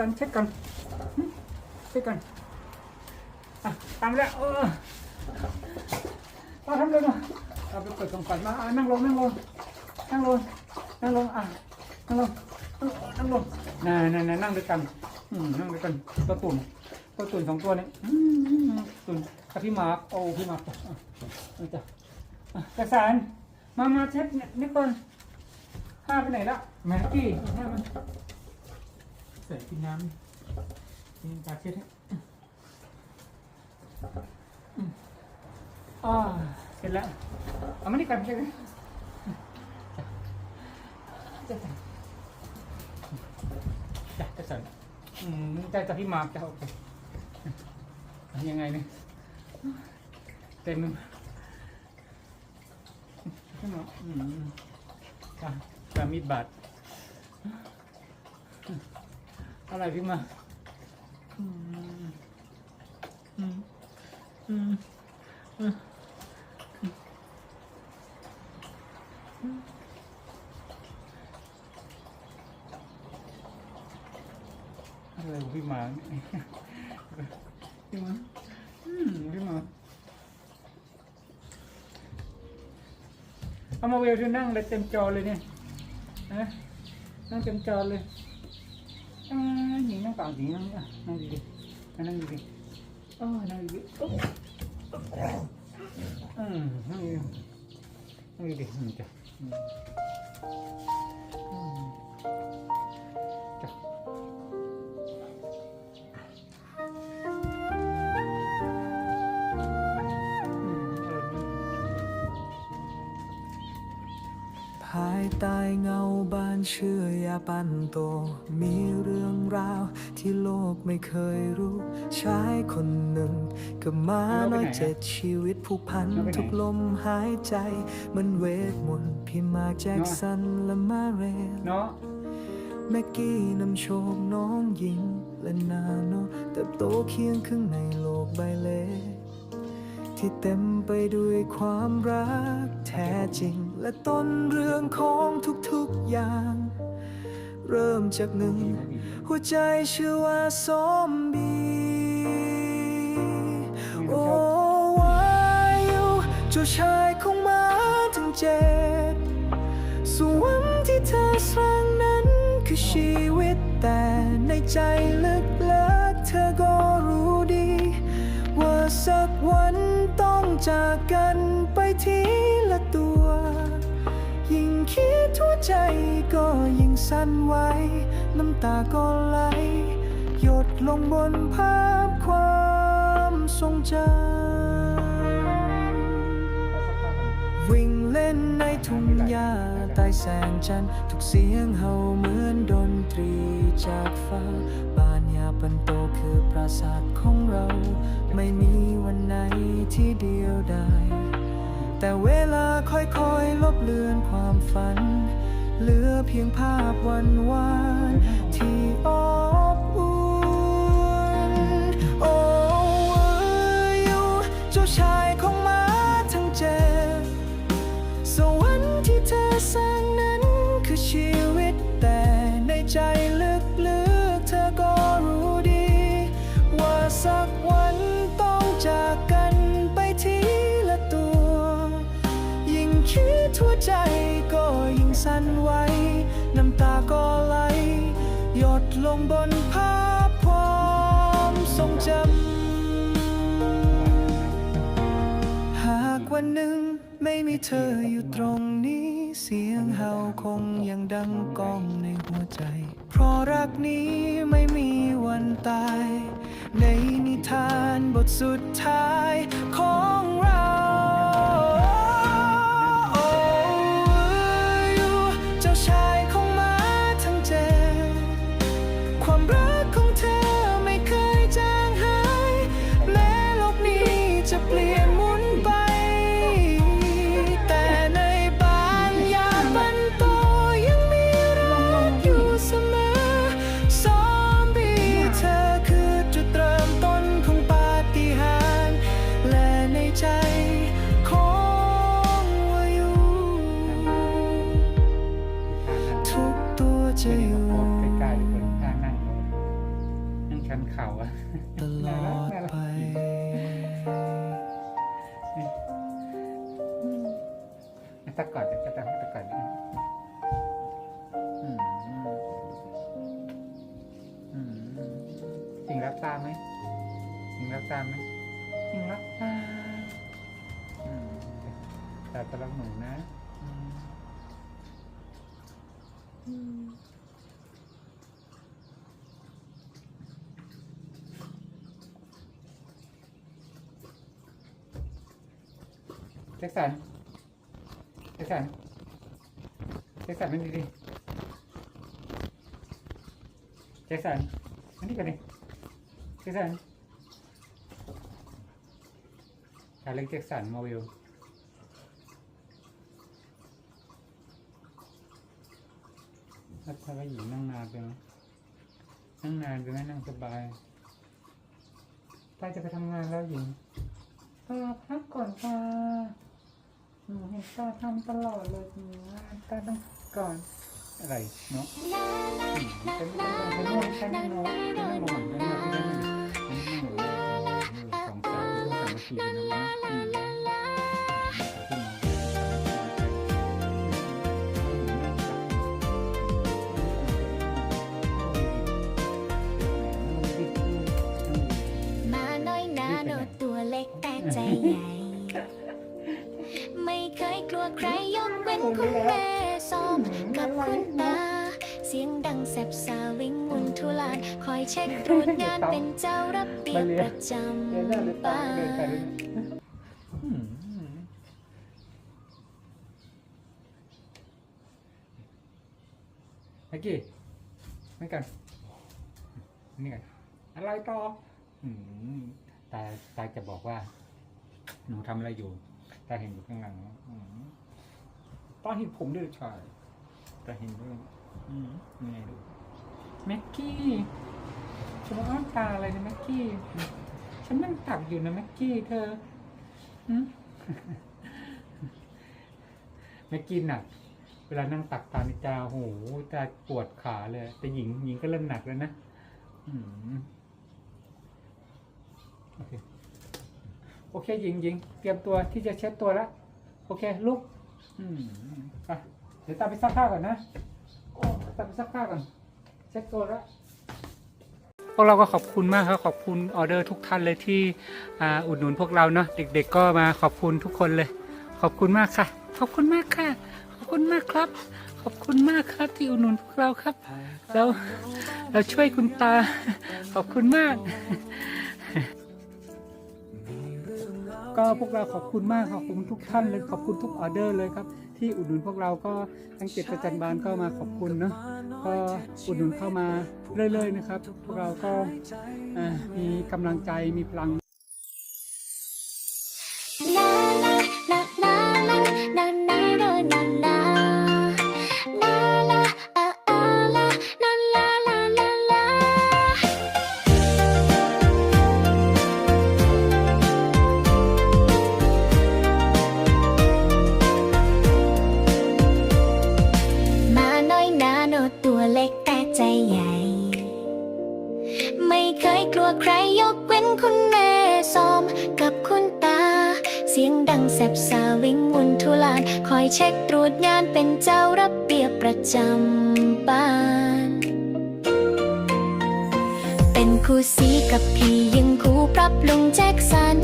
สันเช็ดกันเช็ดกันอะตามแล้วเออมาทำเลยมาเอาไปเปิดกล่องก่อนมาอะนั่งลงนั่งลงนั่งลงนั่งลงอะนั่งลงนั่งลงนั่งนั่งนั่งนั่งด้วยกันอืมนั่งด้วยกันตัวตุ่นตัวตุ่นสองตัวนี้อืมตุ่นกับพี่มาร์คโอ้พี่มาร์คอะจ้ะกระสานมามาเช็ดนี่ก่อนห้าไปไหนละแม็กกี้เอาห้ามัน ใส่กินน้ำนี่ตาเช็ดให้อืมอ่าเสร็จแล้ว เอามานี่ก่อนเช็ดเลยจะใส่จะจะใส่อืมจะจะพี่มาร์กจะโอเคยังไงเนี่ยเต็มขึ้นมาอืมจะจามีดบาด อะไรพี่มาอืมอืมอืมอืมอะไรของพี่มาเนี่ยพี่มาอืมพี่มาเอามาเวลที่นั่งเลยเต็มจอเลยเนี่ยนะนั่งเต็มจอเลย อ่าหญิงนั่งต่างหญิงนั่งอะนั่งดีๆนั่งดีๆโอ้ ใต้เงาบ้านเชื่อยาปันโต มีเรื่องราวที่โลกไม่เคยรู้ ชายคนหนึ่งกับมาน้อยเจ็ดชีวิตผูกพันทุกลมหายใจ มันเวทมนต์พี่มาร์คแจ็คสันและมาเรนเนาะแม็กกี้นำโชคน้องหญิงและนาโนเติบโตเคียงข้างในโลกใบเล็ก ที่เต็มไปด้วยความรักแท้จริง และต้นเรื่องของทุกๆอย่าง เริ่มจากหนึ่ง หัวใจชื่อว่าซอมบี้ โอ้วายุเจ้าชายของมาทั้งเจ็ดส่วนที่เธอสร้างนั้นคือชีวิตแต่ในใจลึกๆเธอก็รู้ดี ว่าสักวัน จากกันไปทีละตัว ยิ่งคิดหัวใจก็ยิ่งสั่นไหวน้ำตาก็ไหล หยดลงบนภาพความทรงจำวิ่งเล่นในทุ่งหญ้าใต้แสงจันทร์ทุกเสียงเห่าเหมือน ที่เดียวดายแต่เวลาค่อยๆ ลบเลือนความฝัน เหลือเพียงภาพวันวาน วันหนึ่งไม่มีเธออยู่ตรงนี้ เสียงเห่าคงยังดังก้องในหัวใจ เพราะรักนี้ไม่มีวันตาย ในนิทานบทสุดท้ายของเรา เข่าอะตลอดไปตะกอดจะตะตะกอดดิอืมอืมจริงรับตาไหมจริงรับตาไหมจริงรับตาอืมตาตะลักหนูนะอื แจ็คสันแจ็คสันแจ็คสันมันดีดิแจ็คสันมันนี่กันดิแจ็คสันชาเล็กแจ็คสันมาวิวถ้าถ้าหญิงนั่งนานไปไหมนั่งนานไปไหมนั่งสบายป้าจะไปทำงานแล้วหญิงป้าพักก่อนป้า หนูเห็นตาทำตลอดเลยหนูว่าตาต้องก่อนอะไรเนาะเป็นเป็นเป็นนวดใช่ไหมเนาะเป็นนวดเป็นนวดเป็นนวดเป็นนวดเป็นนวดสองสามสามนาทีเป็นน เช็คตรวจงานเป็นเจ้าระเบียบประจเดินหน้าเดินำตาบ้าเดินไปนเรื่อยอืมเมื่อกี้ไม่กันนี่ไงอะไรต่อตาตาจะบอกว่า หนูทำอะไรอยู่ ตาเห็นอยู่ข้างหลังอืมตาเห็นผมด้วยใช่ตาเห็นด้วยอืมนี่ไงดูแม็กกี้ ฉันว่าอ้อนตาอะไรนะแม็กกี้ ฉันนั่งตักอยู่นะแม็กกี้เธอหืมแม็กกี้หนัก เวลานั่งตักตาในจาโหตาปวดขาเลย แต่หญิงหญิงก็เริ่มหนักแล้วนะอืมโอเคโอเคหญิงหญิงเตรียมตัวที่จะเช็ดตัวแล้วโอเคลุกอืมไปเดี๋ยวตามไปซักผ้าก่อนนะโอ้ตามไปซักผ้าก่อนเช็ดตัวแล้ว พวกเราก็ขอบคุณมากครับขอบคุณออเดอร์ทุกท่านเลยที่อ,อุดหนุนพวกเราเนาะเด็ก ๆ ก็มาขอบคุณทุกคนเลย ขอบคุณมากค่ะ ขอบคุณมากค่ะ ขอบคุณมากครับ ขอบคุณมากครับที่อุดหนุนพวกเราครับเราเราช่วยคุณตา ขอบคุณมาก ก็พวกเราขอบคุณมากขอบคุณทุกท่านเลยขอบคุณทุกออเดอร์เลยครับ ที่อุดหนุนพวกเราก็ทั้งเจ็ดประจันบาลก็มาขอบคุณเนาะก็อุดหนุนเข้ามาเรื่อยๆนะครับ พวกเราก็อ่ามีกำลังใจมีพลัง ดังแสบสาวิงวุ่นทุลาน คอยเช็คตรวจงานเป็นเจ้าระเบียบประจำบ้าน เป็นคู่สีกับพี่ยังคู่ปรับลุงแจ็คสัน